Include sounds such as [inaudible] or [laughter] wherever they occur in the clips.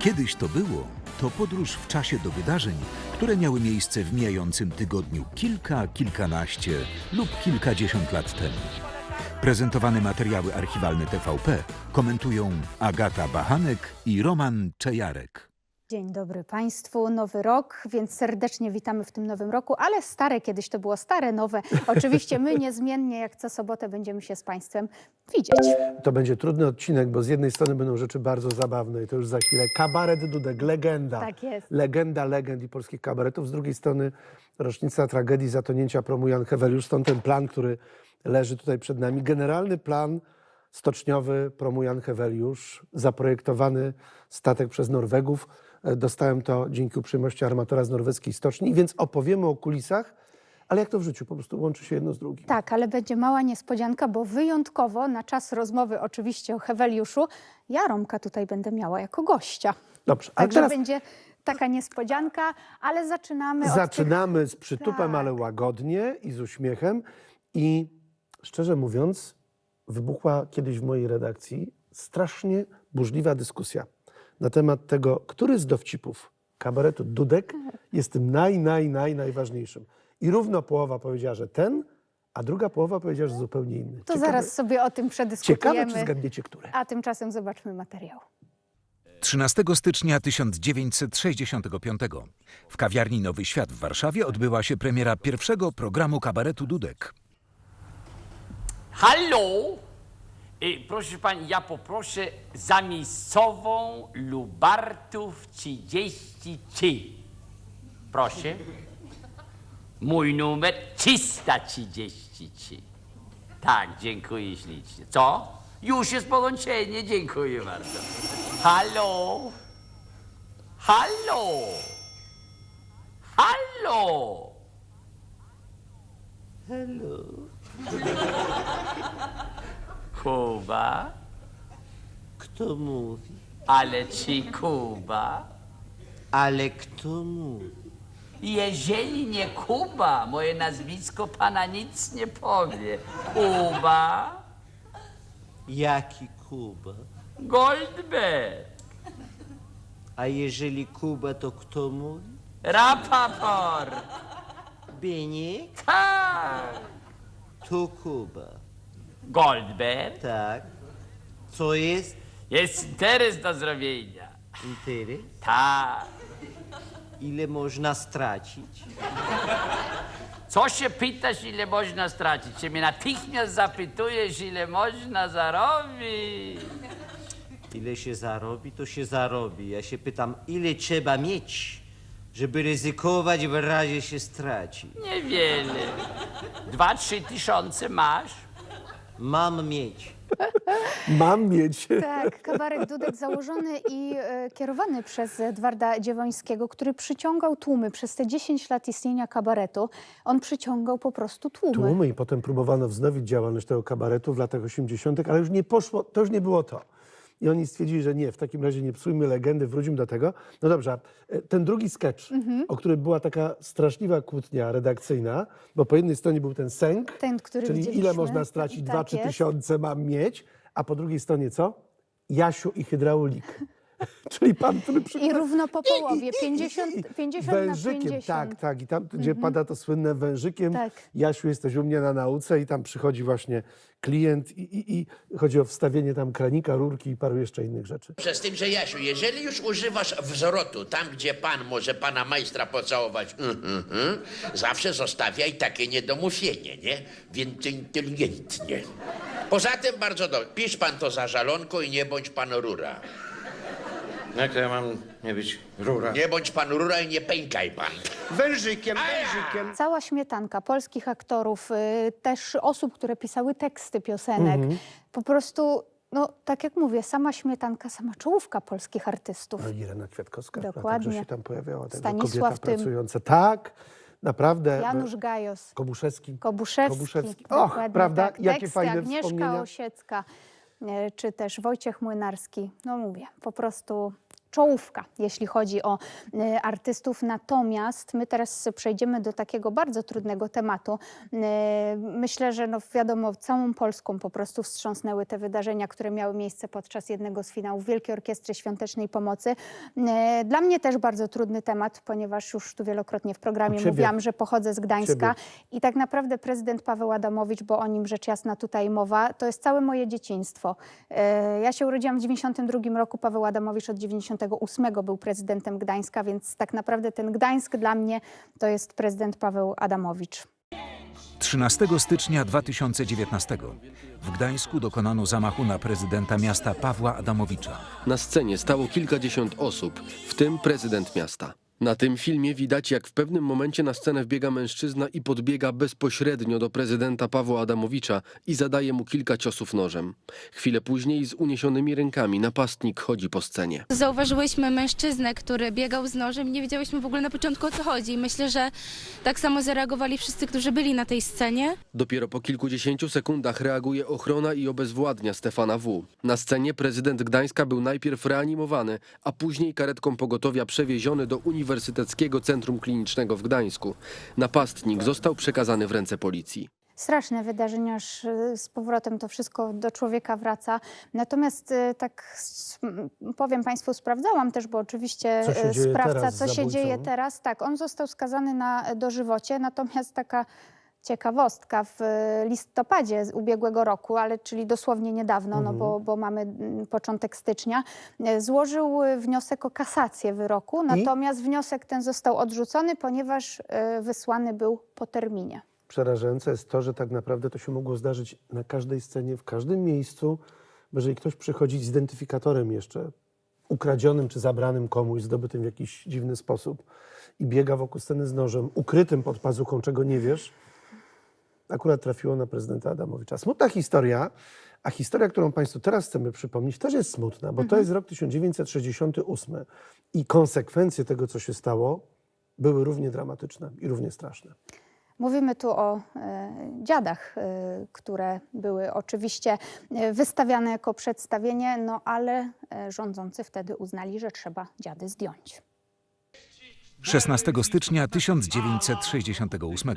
Kiedyś to było, to podróż w czasie do wydarzeń, które miały miejsce w mijającym tygodniu kilka, kilkanaście lub kilkadziesiąt lat temu. Prezentowane materiały archiwalne TVP komentują Agata Bachanek i Roman Czejarek. Dzień dobry Państwu, nowy rok, więc serdecznie witamy w tym nowym roku, ale stare kiedyś to było stare, nowe. Oczywiście my niezmiennie jak co sobotę będziemy się z Państwem widzieć. To będzie trudny odcinek, bo z jednej strony będą rzeczy bardzo zabawne i to już za chwilę. Kabaret Dudek, legenda. Tak jest. Legenda legend i polskich kabaretów. Z drugiej strony rocznica tragedii zatonięcia promu Jan Heweliusz. Stąd ten plan, który leży tutaj przed nami. Generalny plan stoczniowy promu Jan Heweliusz, zaprojektowany statek przez Norwegów. E, Dostałem to dzięki uprzejmości armatora z norweskiej stoczni, więc opowiemy o kulisach, ale jak to w życiu, po prostu łączy się jedno z drugim. Tak, ale będzie mała niespodzianka, bo wyjątkowo na czas rozmowy oczywiście o Heweliuszu, ja Romka tutaj będę miała jako gościa. Dobrze, ale Także teraz będzie taka niespodzianka, ale zaczynamy od tych... Zaczynamy z przytupem, Tak. ale łagodnie i z uśmiechem. I szczerze mówiąc, wybuchła kiedyś w mojej redakcji strasznie burzliwa dyskusja na temat tego, który z dowcipów kabaretu Dudek jest tym naj, naj, naj, najważniejszym. I równo połowa powiedziała, że ten, a druga połowa powiedziała, że zupełnie inny. To Ciekawe- zaraz sobie o tym Ciekawe, przedyskutujemy, czy zgadniecie, które. a tymczasem zobaczmy materiał. 13 stycznia 1965 w kawiarni Nowy Świat w Warszawie odbyła się premiera pierwszego programu kabaretu Dudek. Halo! Proszę pani, ja poproszę za miejscową Lubartów 33. Proszę. Mój numer 333. Tak, dziękuję ślicznie. Co? Już jest połączenie, dziękuję bardzo. Halo! Halo! Halo! [laughs] Kuba? Kto mówi? Ale ci Kuba? Ale kto mówi? Jeżeli nie Kuba, moje nazwisko pana nic nie powie. Kuba? Jaki Kuba? Goldberg? A jeżeli Kuba, to kto mówi? Rapaport? Bieniek? Tak. To Kuba. Goldberg? Tak. Co jest? Jest interes do zrobienia. Interes? Tak. Ile można stracić? Co się pytasz, ile można stracić? Czy mnie natychmiast zapytujesz, ile można zarobić? Ile się zarobi, to się zarobi. Ja się pytam, ile trzeba mieć, żeby ryzykować w razie się straci? Niewiele. Dwa, trzy tysiące masz? Mam mieć. Mam mieć. Tak, kabaret Dudek założony i e, kierowany przez Edwarda Dziewońskiego, który przyciągał tłumy przez te 10 lat istnienia kabaretu. On przyciągał po prostu tłumy. tłumy i potem próbowano wznowić działalność tego kabaretu w latach 80., ale już nie poszło, to już nie było to. I oni stwierdzili, że nie, w takim razie nie psujmy legendy, wróćmy do tego. No dobrze, a ten drugi sketch, Mhm. o którym była taka straszliwa kłótnia redakcyjna, bo po jednej stronie był ten sęk, Ten, który czyli ile można stracić, Tak dwa, trzy jest. tysiące mam mieć, a po drugiej stronie co? Jasiu i hydraulik. [laughs] czyli pan, który przy... I równo po połowie, 50, 50 na wężykiem, 50. tak, tak. I tam, gdzie pada to słynne wężykiem. Tak. Jasiu, jesteś u mnie na nauce i tam przychodzi właśnie klient i, i, i chodzi o wstawienie tam kranika, rurki i paru jeszcze innych rzeczy. Z tym, że Jasiu, jeżeli już używasz wzrotu tam, gdzie pan może pana majstra pocałować, mm, mm, mm, zawsze zostawiaj takie niedomówienie, nie? Więc inteligentnie. Poza tym bardzo dobrze. Pisz pan to za żalonką i nie bądź pan rura. Jak to ja mam nie być rura? Nie bądź pan rura i nie pękaj pan. Wężykiem, wężykiem. Cała śmietanka polskich aktorów, y, też osób, które pisały teksty piosenek. Mhm. Po prostu, no tak jak mówię, sama śmietanka, sama czołówka polskich artystów. No, Irena Kwiatkowska, Dokładnie. także się tam pojawiała. Stanisław kobieta Tym. pracująca. Tak, naprawdę. Janusz Gajos. Kobuszewski. Kobuszewski. Kobuszewski. Och, dokładnie prawda? Tak. Jakie Teksty fajne Agnieszka wspomnienia. Osiecka, czy też Wojciech Młynarski. No mówię, po prostu czołówka, jeśli chodzi o e, artystów. Natomiast my teraz przejdziemy do takiego bardzo trudnego tematu. E, Myślę, że no wiadomo, całą Polską po prostu wstrząsnęły te wydarzenia, które miały miejsce podczas jednego z finałów Wielkiej Orkiestry Świątecznej Pomocy. E, Dla mnie też bardzo trudny temat, ponieważ już tu wielokrotnie w programie mówiłam, że pochodzę z Gdańska Ciebie. i tak naprawdę prezydent Paweł Adamowicz, bo o nim rzecz jasna tutaj mowa, to jest całe moje dzieciństwo. Ja się urodziłam w 92 roku, Paweł Adamowicz od 98 był prezydentem Gdańska, więc tak naprawdę ten Gdańsk dla mnie to jest prezydent Paweł Adamowicz. 13 stycznia 2019 w Gdańsku dokonano zamachu na prezydenta miasta Pawła Adamowicza. Na scenie stało kilkadziesiąt osób, w tym prezydent miasta. Na tym filmie widać, jak w pewnym momencie na scenę wbiega mężczyzna i podbiega bezpośrednio do prezydenta Pawła Adamowicza i zadaje mu kilka ciosów nożem. Chwilę później z uniesionymi rękami napastnik chodzi po scenie. Zauważyłyśmy mężczyznę, który biegał z nożem nie wiedziałyśmy w ogóle na początku o co chodzi. Myślę, że tak samo zareagowali wszyscy, którzy byli na tej scenie. Dopiero po kilkudziesięciu sekundach reaguje ochrona i obezwładnia Stefana W. Na scenie prezydent Gdańska był najpierw reanimowany, a później karetką pogotowia przewieziony do Uniwersyteckiego Centrum Klinicznego w Gdańsku. Napastnik został przekazany w ręce policji. Straszne wydarzenia, aż y, z powrotem to wszystko do człowieka wraca. Natomiast y, tak powiem Państwu, sprawdzałam też, bo oczywiście Co się y, dzieje sprawca, co się dzieje teraz. Tak, on został skazany na dożywocie, natomiast taka ciekawostka w y, listopadzie z ubiegłego roku, ale czyli dosłownie niedawno, no Mhm. bo, bo mamy mm, początek stycznia, y, złożył y, wniosek o kasację wyroku, natomiast wniosek ten został odrzucony, ponieważ wysłany był po terminie. Przerażające jest to, że tak naprawdę to się mogło zdarzyć na każdej scenie, w każdym miejscu, bo jeżeli ktoś przychodzi z identyfikatorem jeszcze ukradzionym czy zabranym komuś, zdobytym w jakiś dziwny sposób i biega wokół sceny z nożem, ukrytym pod pazuchą, czego nie wiesz, akurat trafiło na prezydenta Adamowicza. Smutna historia, a historia, którą Państwu teraz chcemy przypomnieć, też jest smutna, bo to jest rok 1968 i konsekwencje tego, co się stało, były równie dramatyczne i równie straszne. Mówimy tu o e, dziadach, e, które były oczywiście e, wystawiane jako przedstawienie, no ale rządzący wtedy uznali, że trzeba dziady zdjąć. 16 stycznia 1968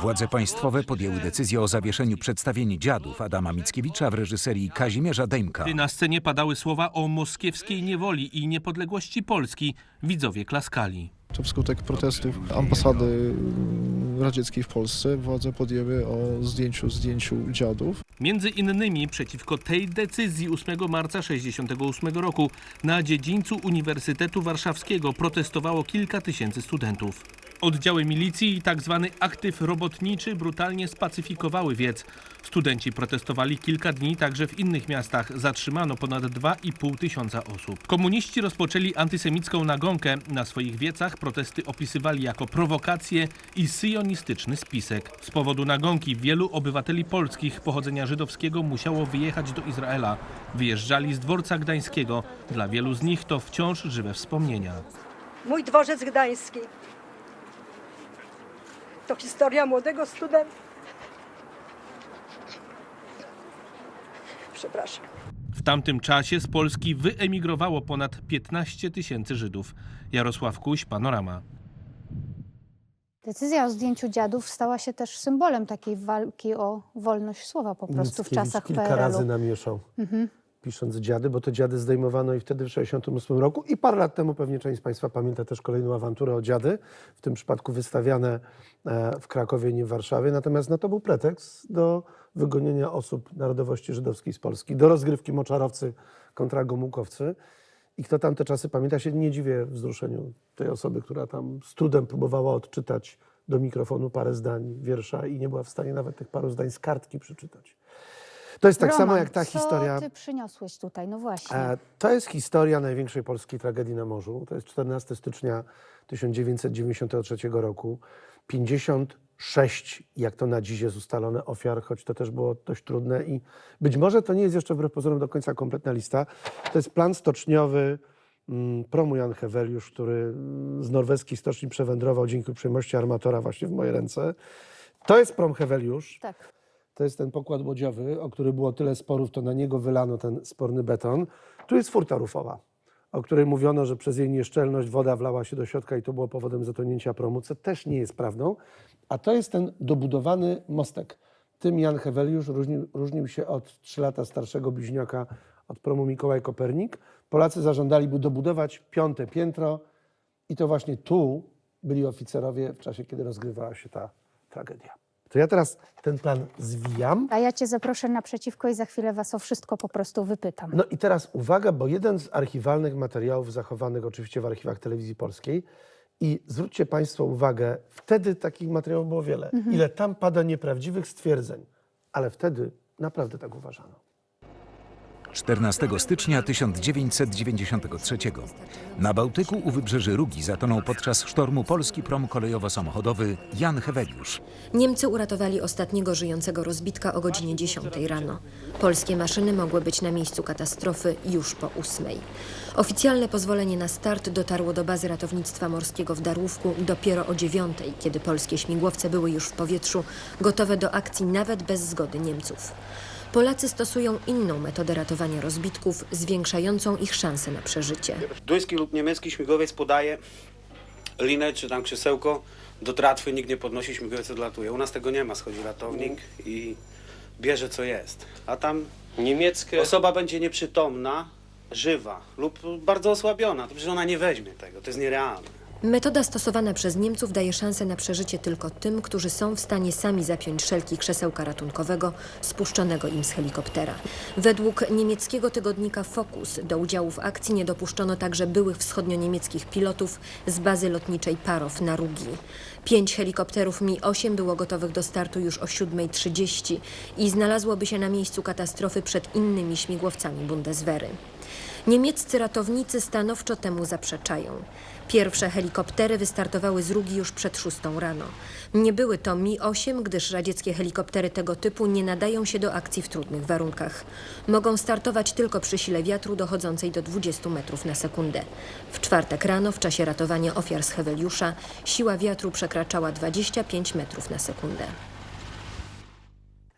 władze państwowe podjęły decyzję o zawieszeniu przedstawień dziadów Adama Mickiewicza w reżyserii Kazimierza Dejmka. Na scenie padały słowa o moskiewskiej niewoli i niepodległości Polski, widzowie klaskali. To wskutek protestów ambasady mm, radzieckiej w Polsce władze podjęły o zdjęciu zdjęciu dziadów. Między innymi przeciwko tej decyzji 8 marca 1968 roku na dziedzińcu Uniwersytetu Warszawskiego protestowało kilka tysięcy studentów. Oddziały milicji i tzw. aktyw robotniczy brutalnie spacyfikowały wiec. Studenci protestowali kilka dni także w innych miastach. Zatrzymano ponad 2,5 tysiąca osób. Komuniści rozpoczęli antysemicką nagonkę. Na swoich wiecach protesty opisywali jako prowokację i syjonistyczny spisek. Z powodu nagonki wielu obywateli polskich pochodzenia żydowskiego musiało wyjechać do Izraela. Wyjeżdżali z dworca gdańskiego. Dla wielu z nich to wciąż żywe wspomnienia. Mój dworzec gdański. To historia młodego studenta. Przepraszam. W tamtym czasie z Polski wyemigrowało ponad 15 tysięcy Żydów. Jarosław Kuś, Panorama. Decyzja o zdjęciu dziadów stała się też symbolem takiej walki o wolność słowa po prostu w Mickiewicz czasach kilka PRL-u. razy namieszał, pisząc dziady, bo te dziady zdejmowano i wtedy w 1968 roku i parę lat temu pewnie część z Państwa pamięta też kolejną awanturę o dziady, w tym przypadku wystawiane e, w Krakowie, nie w Warszawie. Natomiast no, to był pretekst do wygonienia osób narodowości żydowskiej z Polski, do rozgrywki moczarowcy kontra gomułkowcy. I kto tamte czasy pamięta, się nie dziwię wzruszeniu tej osoby, która tam z trudem próbowała odczytać do mikrofonu parę zdań wiersza i nie była w stanie nawet tych paru zdań z kartki przeczytać. To jest tak Roman, samo jak ta co historia. ty przyniosłeś tutaj? No właśnie. E, To jest historia największej polskiej tragedii na morzu. To jest 14 stycznia 1993 roku. 56, jak to na dziś jest ustalone, ofiar, choć to też było dość trudne i być może to nie jest jeszcze wbrew pozorom do końca kompletna lista. To jest plan stoczniowy mm, promu Jan Heweliusz, który mm, z norweskiej stoczni przewędrował dzięki uprzejmości armatora właśnie w moje ręce. To jest prom Heweliusz. Tak. To jest ten pokład łodziowy, o który było tyle sporów, to na niego wylano ten sporny beton. Tu jest furta rufowa. o której mówiono, że przez jej nieszczelność woda wlała się do środka i to było powodem zatonięcia promu, co też nie jest prawdą. A to jest ten dobudowany mostek. Tym Jan Heweliusz różnił, różnił się od 3 lata starszego bliźniaka od promu Mikołaj Kopernik. Polacy zażądali, by dobudować piąte piętro i to właśnie tu byli oficerowie w czasie, kiedy rozgrywała się ta tragedia. To ja teraz ten plan zwijam. A ja cię zaproszę naprzeciwko i za chwilę was o wszystko po prostu wypytam. No i teraz uwaga, bo jeden z archiwalnych materiałów zachowanych oczywiście w archiwach telewizji polskiej i zwróćcie Państwo uwagę, wtedy takich materiałów było wiele. Ile tam pada nieprawdziwych stwierdzeń, ale wtedy naprawdę tak uważano. 14 stycznia 1993 na Bałtyku u wybrzeży Rugi zatonął podczas sztormu polski prom kolejowo-samochodowy Jan Heweliusz. Niemcy uratowali ostatniego żyjącego rozbitka o godzinie 10 rano. Polskie maszyny mogły być na miejscu katastrofy już po 8. Oficjalne pozwolenie na start dotarło do bazy ratownictwa morskiego w Darłówku dopiero o 9, kiedy polskie śmigłowce były już w powietrzu, gotowe do akcji nawet bez zgody Niemców. Polacy stosują inną metodę ratowania rozbitków, zwiększającą ich szanse na przeżycie. Duński lub niemiecki śmigłowiec podaje linę czy tam krzesełko do tratwy, nikt nie podnosi, śmigłowiec odlatuje. U nas tego nie ma, schodzi ratownik i bierze co jest. A tam Niemieckie... osoba będzie nieprzytomna, żywa lub bardzo osłabiona, to przecież ona nie weźmie tego, to jest nierealne. Metoda stosowana przez Niemców daje szansę na przeżycie tylko tym, którzy są w stanie sami zapiąć szelki krzesełka ratunkowego spuszczonego im z helikoptera. Według niemieckiego tygodnika Focus do udziału w akcji nie dopuszczono także byłych wschodnio-niemieckich pilotów z bazy lotniczej Parow na Rugi. Pięć helikopterów Mi-8 było gotowych do startu już o 7.30 i znalazłoby się na miejscu katastrofy przed innymi śmigłowcami Bundeswehry. Niemieccy ratownicy stanowczo temu zaprzeczają. Pierwsze helikoptery wystartowały z Rugi już przed 6 rano. Nie były to Mi-8, gdyż radzieckie helikoptery tego typu nie nadają się do akcji w trudnych warunkach. Mogą startować tylko przy sile wiatru dochodzącej do 20 metrów na sekundę. W czwartek rano, w czasie ratowania ofiar z Heweliusza, siła wiatru przekraczała 25 metrów na sekundę.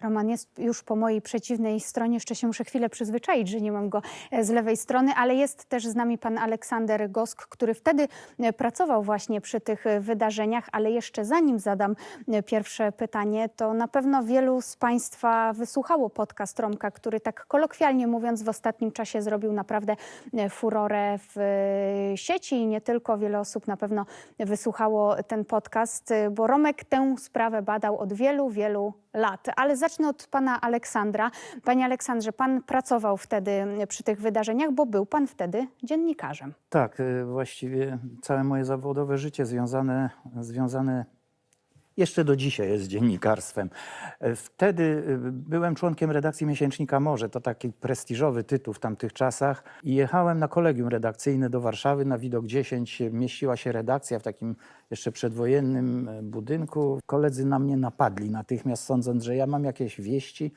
Roman jest już po mojej przeciwnej stronie. Jeszcze się muszę chwilę przyzwyczaić, że nie mam go e, z lewej strony, ale jest też z nami pan Aleksander Gosk, który wtedy e, pracował właśnie przy tych e, wydarzeniach, ale jeszcze zanim zadam pierwsze pytanie, to na pewno wielu z Państwa wysłuchało podcast Romka, który tak kolokwialnie mówiąc w ostatnim czasie zrobił naprawdę furorę w sieci i nie tylko. Wiele osób na pewno wysłuchało ten podcast, bo Romek tę sprawę badał od wielu, wielu lat. Ale zacznę od pana Aleksandra. Panie Aleksandrze, pan pracował wtedy przy tych wydarzeniach, bo był pan wtedy dziennikarzem. Tak, y, właściwie całe moje zawodowe życie związane, związane jeszcze do dzisiaj jest dziennikarstwem. E, Wtedy y, byłem członkiem redakcji miesięcznika Morze, to taki prestiżowy tytuł w tamtych czasach. I jechałem na kolegium redakcyjne do Warszawy, na widok 10 mieściła się redakcja w takim jeszcze przedwojennym e, budynku. Koledzy na mnie napadli natychmiast, sądząc, że ja mam jakieś wieści.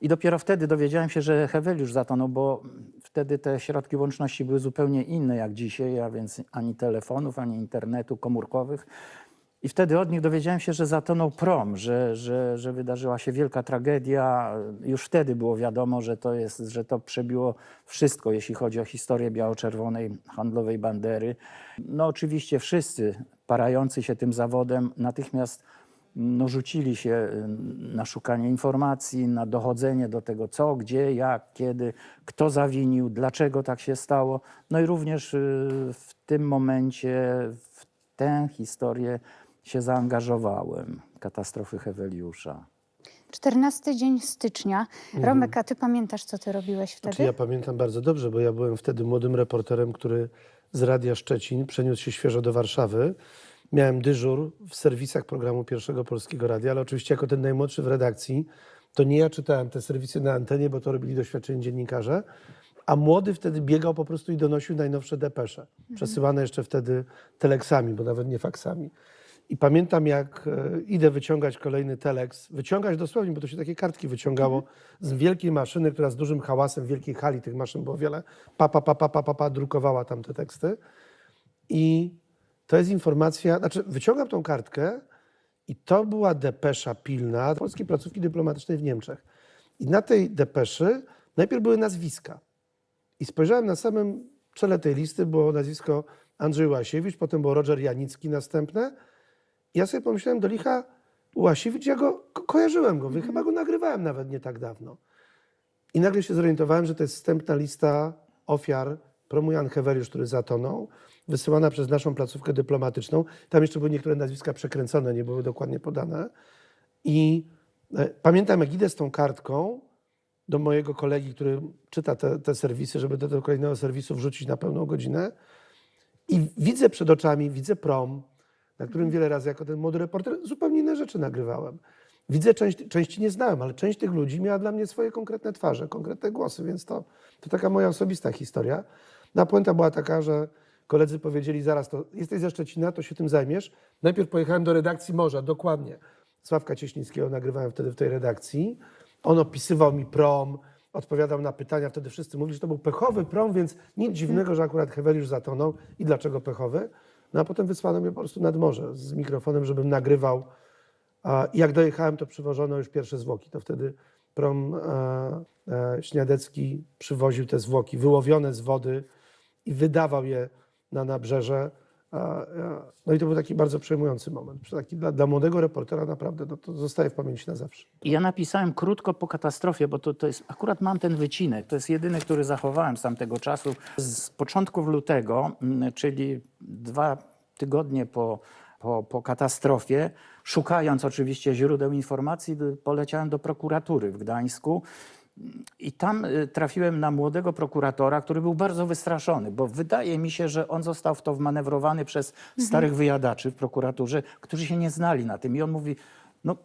I dopiero wtedy dowiedziałem się, że Heweliusz zatonął, bo wtedy te środki łączności były zupełnie inne jak dzisiaj, a więc ani telefonów, ani internetu komórkowych. I wtedy od nich dowiedziałem się, że zatonął prom, że, że, że wydarzyła się wielka tragedia. Już wtedy było wiadomo, że to, jest, że to przebiło wszystko, jeśli chodzi o historię biało-czerwonej handlowej bandery. No oczywiście wszyscy parający się tym zawodem natychmiast no, rzucili się y, na szukanie informacji, na dochodzenie do tego, co, gdzie, jak, kiedy, kto zawinił, dlaczego tak się stało. No i również y, w tym momencie, w tę historię się zaangażowałem, katastrofy Heweliusza. 14 dzień stycznia. Romek, a ty pamiętasz, co ty robiłeś wtedy? Znaczy, ja pamiętam bardzo dobrze, bo ja byłem wtedy młodym reporterem, który z Radia Szczecin przeniósł się świeżo do Warszawy. Miałem dyżur w serwisach programu Pierwszego Polskiego Radia, ale oczywiście jako ten najmłodszy w redakcji, to nie ja czytałem te serwisy na antenie, bo to robili doświadczeni dziennikarze, a młody wtedy biegał po prostu i donosił najnowsze depesze, przesyłane jeszcze wtedy teleksami, bo nawet nie faksami. I pamiętam, jak e, idę wyciągać kolejny teleks, wyciągać dosłownie, bo to się takie kartki wyciągało z wielkiej maszyny, która z dużym hałasem w wielkiej hali tych maszyn było wiele, pa, pa, pa, pa, pa, pa, pa drukowała tam te teksty. I to jest informacja, znaczy wyciągam tą kartkę i to była depesza pilna polskiej placówki dyplomatycznej w Niemczech. I na tej depeszy najpierw były nazwiska. I spojrzałem na samym czele tej listy było nazwisko Andrzej Łasiewicz, potem był Roger Janicki następne. Ja sobie pomyślałem, do licha Łasiewicz, ja go ko- kojarzyłem go, wy chyba go nagrywałem nawet nie tak dawno. I nagle się zorientowałem, że to jest wstępna lista ofiar promu Jan Heweliusz, który zatonął, wysyłana przez naszą placówkę dyplomatyczną. Tam jeszcze były niektóre nazwiska przekręcone, nie były dokładnie podane. I e, pamiętam, jak idę z tą kartką do mojego kolegi, który czyta te, te serwisy, żeby do tego kolejnego serwisu wrzucić na pełną godzinę. I widzę przed oczami, widzę prom, na którym wiele razy jako ten młody reporter zupełnie inne rzeczy nagrywałem. Widzę, część, części nie znałem, ale część tych ludzi miała dla mnie swoje konkretne twarze, konkretne głosy, więc to, to taka moja osobista historia. Na puenta była taka, że koledzy powiedzieli zaraz, to jesteś ze Szczecina, to się tym zajmiesz. Najpierw pojechałem do redakcji Morza, dokładnie. Sławka Cieślińskiego nagrywałem wtedy w tej redakcji. On opisywał mi prom, odpowiadał na pytania. Wtedy wszyscy mówili, że to był pechowy prom, więc nic dziwnego, że akurat Heweliusz zatonął. I dlaczego pechowy? No a potem wysłano mnie po prostu nad morze z mikrofonem, żebym nagrywał. I jak dojechałem, to przywożono już pierwsze zwłoki. To wtedy prom e, e, Śniadecki przywoził te zwłoki, wyłowione z wody i wydawał je na nabrzeże. No i to był taki bardzo przejmujący moment. Taki dla, dla młodego reportera naprawdę no to zostaje w pamięci na zawsze. Ja napisałem krótko po katastrofie, bo to, to jest, akurat mam ten wycinek, to jest jedyny, który zachowałem z tamtego czasu. Z początków lutego, mm, czyli dwa tygodnie po, po, po katastrofie, szukając oczywiście źródeł informacji, poleciałem do prokuratury w Gdańsku. I tam y, trafiłem na młodego prokuratora, który był bardzo wystraszony, bo wydaje mi się, że on został w to wmanewrowany przez starych wyjadaczy w prokuraturze, którzy się nie znali na tym. I on mówi, no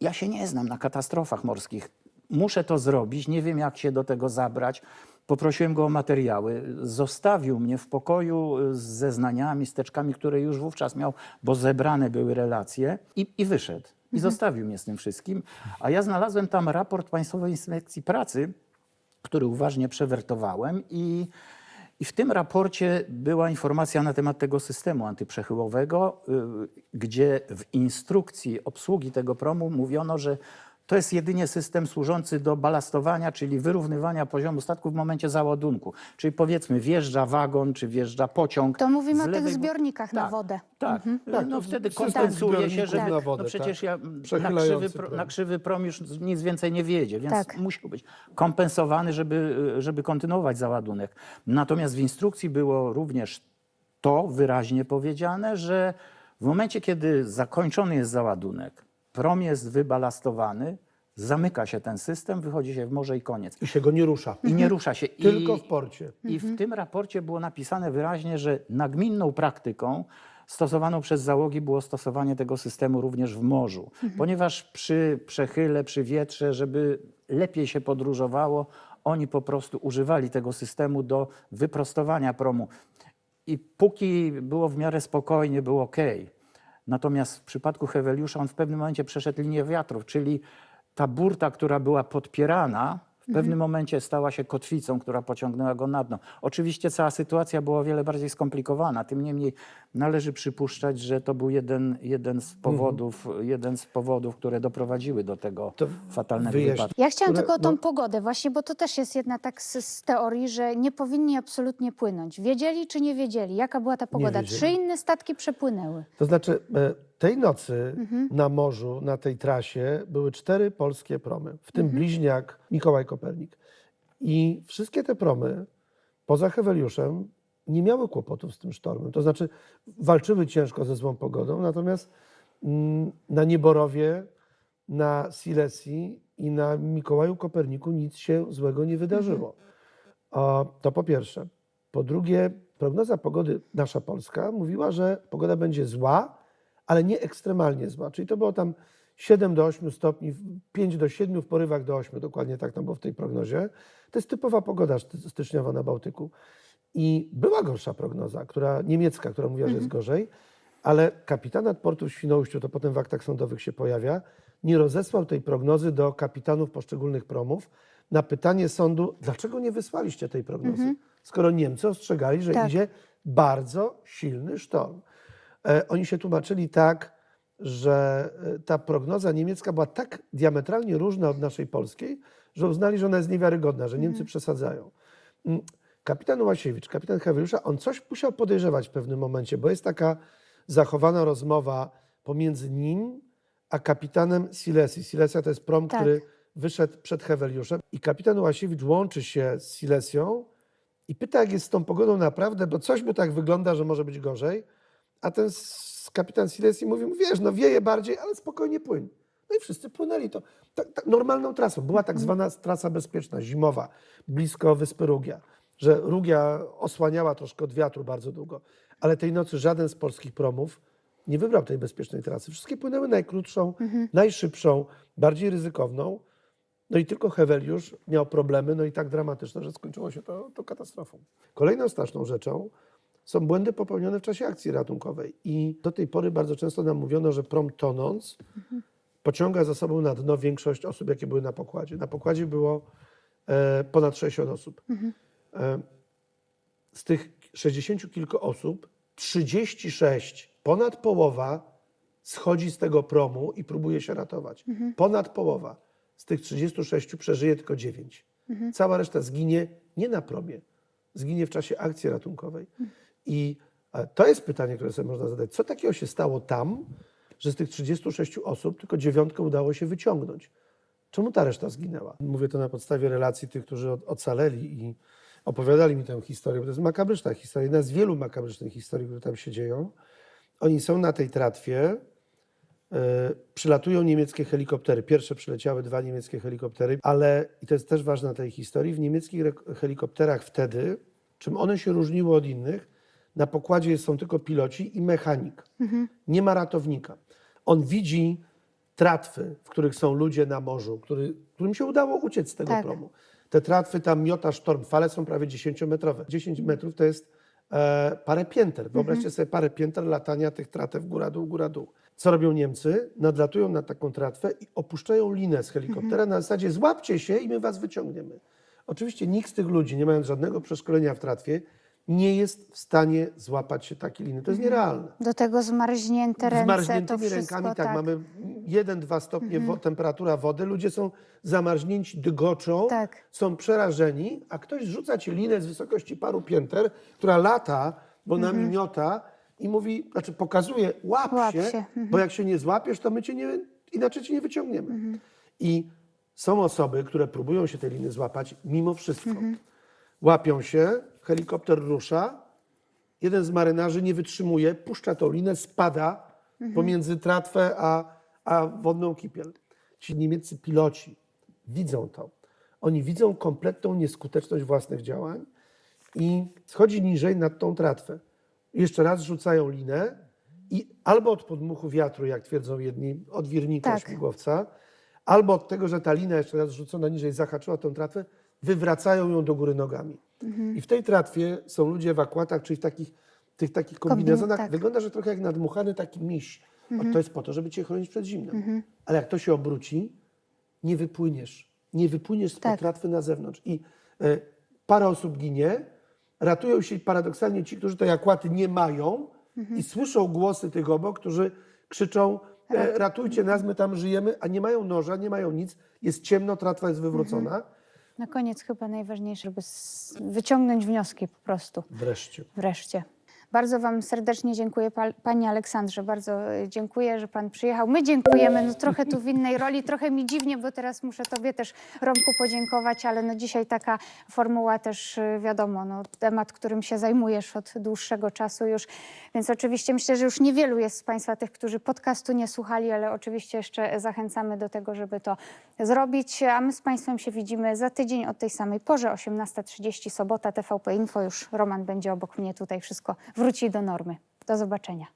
ja się nie znam na katastrofach morskich. Muszę to zrobić, nie wiem jak się do tego zabrać. Poprosiłem go o materiały. Zostawił mnie w pokoju z zeznaniami, z teczkami, które już wówczas miał, bo zebrane były relacje i, i wyszedł. I zostawił mnie z tym wszystkim. A ja znalazłem tam raport Państwowej Inspekcji Pracy, który uważnie przewertowałem i, i w tym raporcie była informacja na temat tego systemu antyprzechyłowego, y, gdzie w instrukcji obsługi tego promu mówiono, że to jest jedynie system służący do balastowania, czyli wyrównywania poziomu statku w momencie załadunku. Czyli powiedzmy wjeżdża wagon, czy wjeżdża pociąg. To mówimy z o tych lewej- zbiornikach na Tak, wodę. Tak, Mhm. no wtedy system kompensuje się, zbiorników że na wodę, no przecież tak. ja na krzywy, Przechylający pro, prom. na krzywy prom już nic więcej nie wiedzie, więc Tak. musiał być kompensowany, żeby, żeby kontynuować załadunek. Natomiast w instrukcji było również to wyraźnie powiedziane, że w momencie, kiedy zakończony jest załadunek, prom jest wybalastowany, zamyka się ten system, wychodzi się w morze i koniec. I się go nie rusza. I nie rusza się. Tylko I, w porcie. I w tym raporcie było napisane wyraźnie, że nagminną praktyką stosowaną przez załogi było stosowanie tego systemu również w morzu, ponieważ przy przechyle, przy wietrze, żeby lepiej się podróżowało, oni po prostu używali tego systemu do wyprostowania promu. I póki było w miarę spokojnie, było ok. Natomiast w przypadku Heweliusza on w pewnym momencie przeszedł linię wiatrów, czyli ta burta, która była podpierana, w pewnym momencie stała się kotwicą, która pociągnęła go na dno. Oczywiście cała sytuacja była o wiele bardziej skomplikowana. Tym niemniej należy przypuszczać, że to był jeden, jeden, z, powodów, jeden z powodów, które doprowadziły do tego fatalnego wyjaśnij. wypadku. Ja chciałam które- tylko o tą no- pogodę właśnie, bo to też jest jedna tak z, z teorii, że nie powinni absolutnie płynąć. Wiedzieli czy nie wiedzieli? Jaka była ta pogoda? Trzy inne statki przepłynęły. To znaczy, e, tej nocy Mhm. na morzu, na tej trasie były cztery polskie promy, w tym Mhm. bliźniak Mikołaj Kopernik. I wszystkie te promy, poza Heweliuszem, nie miały kłopotów z tym sztormem. To znaczy, walczyły ciężko ze złą pogodą, natomiast mm, na Nieborowie, na Silesii i na Mikołaju Koperniku nic się złego nie wydarzyło. A, to po pierwsze. Po drugie, prognoza pogody nasza polska mówiła, że pogoda będzie zła, ale nie ekstremalnie zła. Czyli to było tam 7 do 8 stopni, 5 do 7 w porywach do 8, dokładnie tak tam było w tej prognozie. To jest typowa pogoda sty- styczniowa na Bałtyku. I była gorsza prognoza, która, niemiecka, która mówiła, że jest gorzej, ale kapitanat portu w Świnoujściu, to potem w aktach sądowych się pojawia, nie rozesłał tej prognozy do kapitanów poszczególnych promów na pytanie sądu, dlaczego nie wysłaliście tej prognozy, skoro Niemcy ostrzegali, że Tak. idzie bardzo silny sztorm. E, oni się tłumaczyli tak, że e, ta prognoza niemiecka była tak diametralnie różna od naszej polskiej, że uznali, że ona jest niewiarygodna, że Niemcy przesadzają. Mm, kapitan Łasiewicz, kapitan Heweliusza, on coś musiał podejrzewać w pewnym momencie, bo jest taka zachowana rozmowa pomiędzy nim a kapitanem Silesii. Silesia to jest prom, Tak. który wyszedł przed Heweliuszem i kapitan Łasiewicz łączy się z Silesią i pyta, jak jest z tą pogodą naprawdę, bo coś mu tak wygląda, że może być gorzej. A ten kapitan Silesii mówi, mu, wiesz, no wieje bardziej, ale spokojnie płyń. No i wszyscy płynęli to tak, tak, normalną trasą. Była tak zwana trasa bezpieczna, zimowa, blisko wyspy Rugia. Że Rugia osłaniała troszkę od wiatru bardzo długo. Ale tej nocy żaden z polskich promów nie wybrał tej bezpiecznej trasy. Wszystkie płynęły najkrótszą, najszybszą, bardziej ryzykowną. No i tylko Heweliusz miał problemy, no i tak dramatyczne, że skończyło się to, to katastrofą. Kolejną straszną rzeczą są błędy popełnione w czasie akcji ratunkowej. I do tej pory bardzo często nam mówiono, że prom tonąc pociąga za sobą na dno większość osób, jakie były na pokładzie. Na pokładzie było e, ponad 60 osób. E, z tych 60 kilku osób, 36, ponad połowa schodzi z tego promu i próbuje się ratować. Ponad połowa. Z tych 36 przeżyje tylko 9. Cała reszta zginie nie na promie, zginie w czasie akcji ratunkowej. I to jest pytanie, które sobie można zadać. Co takiego się stało tam, że z tych 36 osób tylko dziewiątkę udało się wyciągnąć? Czemu ta reszta zginęła? Mówię to na podstawie relacji tych, którzy ocaleli i opowiadali mi tę historię, bo to jest makabryczna historia, jedna z wielu makabrycznych historii, które tam się dzieją. Oni są na tej tratwie, e, przylatują niemieckie helikoptery. Pierwsze przyleciały dwa niemieckie helikoptery, ale, i to jest też ważne na tej historii, w niemieckich helikopterach wtedy, czym one się różniły od innych, na pokładzie są tylko piloci i mechanik. Nie ma ratownika. On widzi tratwy, w których są ludzie na morzu, który, którym się udało uciec z tego Tak. promu. Te tratwy tam miota sztorm, fale są prawie 10-metrowe. 10 metrów to jest e, parę pięter. Wyobraźcie sobie parę pięter latania tych tratew góra-dół, góra-dół. Co robią Niemcy? Nadlatują na taką tratwę i opuszczają linę z helikoptera na zasadzie złapcie się i my was wyciągniemy. Oczywiście nikt z tych ludzi, nie mając żadnego przeszkolenia w tratwie, nie jest w stanie złapać się takiej liny. To jest nierealne. Do tego zmarznięte ręce, Zmarzniętymi wszystko, rękami, tak, mamy 1-2 stopnie Mhm. wo- temperatura wody, ludzie są zamarznięci, dygoczą, Tak. są przerażeni, a ktoś rzuca ci linę z wysokości paru pięter, która lata, bo Mhm. miota i mówi, znaczy pokazuje, łap, Łap się, się, mhm. bo jak się nie złapiesz, to my cię nie, inaczej cię nie wyciągniemy. I są osoby, które próbują się tej liny złapać mimo wszystko. Łapią się, helikopter rusza, jeden z marynarzy nie wytrzymuje, puszcza tą linę, spada pomiędzy tratwę a, a wodną kipiel. Ci niemieccy piloci widzą to. Oni widzą kompletną nieskuteczność własnych działań i schodzi niżej nad tą tratwę. Jeszcze raz rzucają linę i albo od podmuchu wiatru, jak twierdzą jedni, od wirnika Tak. śmigłowca, albo od tego, że ta lina jeszcze raz rzucona niżej zahaczyła tą tratwę, wywracają ją do góry nogami. I w tej tratwie są ludzie w akwatach, czyli w takich, tych takich Kombin- kombinezonach. tak. Wygląda, że trochę jak nadmuchany taki miś. A to jest po to, żeby cię chronić przed zimnem. Ale jak to się obróci, nie wypłyniesz. Nie wypłyniesz z Tak. tratwy na zewnątrz. I e, parę osób ginie, ratują się paradoksalnie ci, którzy tej akłaty nie mają i słyszą głosy tych obok, którzy krzyczą e, ratujcie nas, my tam żyjemy, a nie mają noża, nie mają nic, jest ciemno, tratwa jest wywrócona. Na koniec chyba najważniejsze, żeby wyciągnąć wnioski po prostu. Wreszcie. Wreszcie. Bardzo Wam serdecznie dziękuję, pa- Panie Aleksandrze. Bardzo e, dziękuję, że Pan przyjechał. My dziękujemy. No, trochę tu w innej roli, trochę mi dziwnie, bo teraz muszę Tobie też, Romku, podziękować, ale no, dzisiaj taka formuła też, e, wiadomo, no, temat, którym się zajmujesz od dłuższego czasu już. Więc oczywiście myślę, że już niewielu jest z Państwa tych, którzy podcastu nie słuchali, ale oczywiście jeszcze zachęcamy do tego, żeby to zrobić. A my z Państwem się widzimy za tydzień o tej samej porze, 18.30, sobota, TVP Info. Już Roman będzie obok mnie tutaj, wszystko wróci do normy. Do zobaczenia.